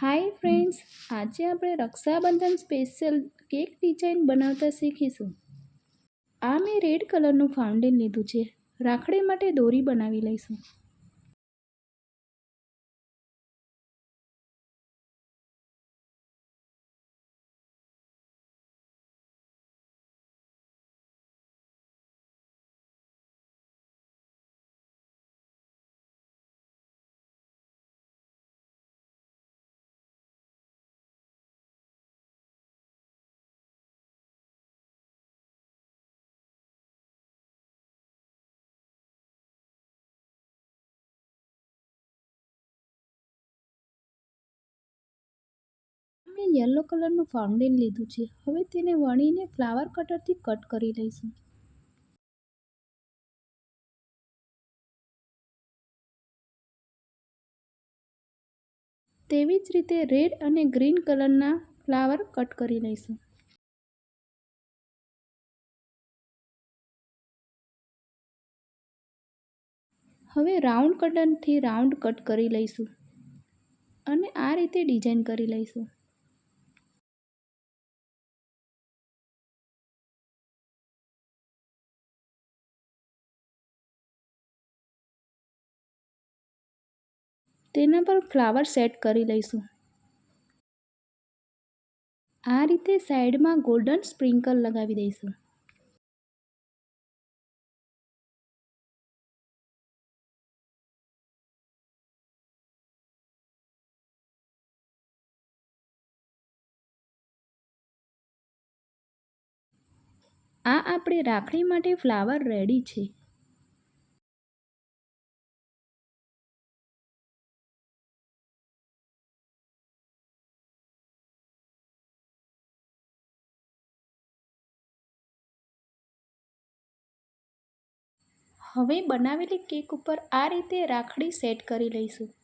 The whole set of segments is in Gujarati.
હાય ફ્રેન્ડ્સ, આજે આપણે રક્ષાબંધન સ્પેશિયલ કેક ડિઝાઇન બનાવતા શીખીશું. આ મેં રેડ કલરનું ફાઉન્ટેન લીધું છે. રાખડી માટે દોરી બનાવી લઈશું. યલો કલરનું ફાઉન્ડેન લીધું છે. હવે તેને વણીને ફ્લાવર કટરથી કટ કરી લઈશું. તેવી જ રીતે રેડ અને ગ્રીન કલરના ફ્લાવર કટ કરી લઈશું. હવે રાઉન્ડ કટરથી રાઉન્ડ કટ કરી લઈશું. અને આ રીતે ડિઝાઇન કરી લઈશું. તેના પર ફ્લાવર સેટ કરી લઈશું. આ રીતે સાઈડમાં ગોલ્ડન સ્પ્રિંકલ લગાવી દઈશું. આ આપણે રાખડી માટે ફ્લાવર રેડી છે. હવે બનાવેલી કેક ઉપર આ રીતે રાખડી સેટ કરી લઈશું.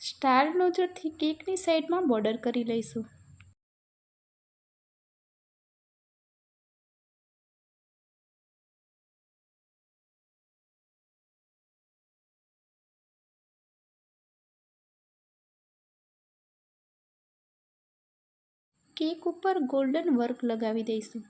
સ્ટાર નોઝરથી કેકની સાઈડમાં બોર્ડર કરી લઈશું. કેક ઉપર ગોલ્ડન વર્ક લગાવી દઈશું.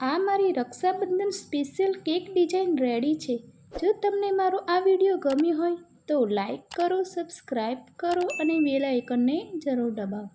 આ મારી Raksha Bandhan special cake design ready છે. જો તમને મારો આ વીડિયો ગમ્યો હોય તો લાઈક કરો સબસ્ક્રાઈબ કરો અને બેલ જરૂર દબાવો.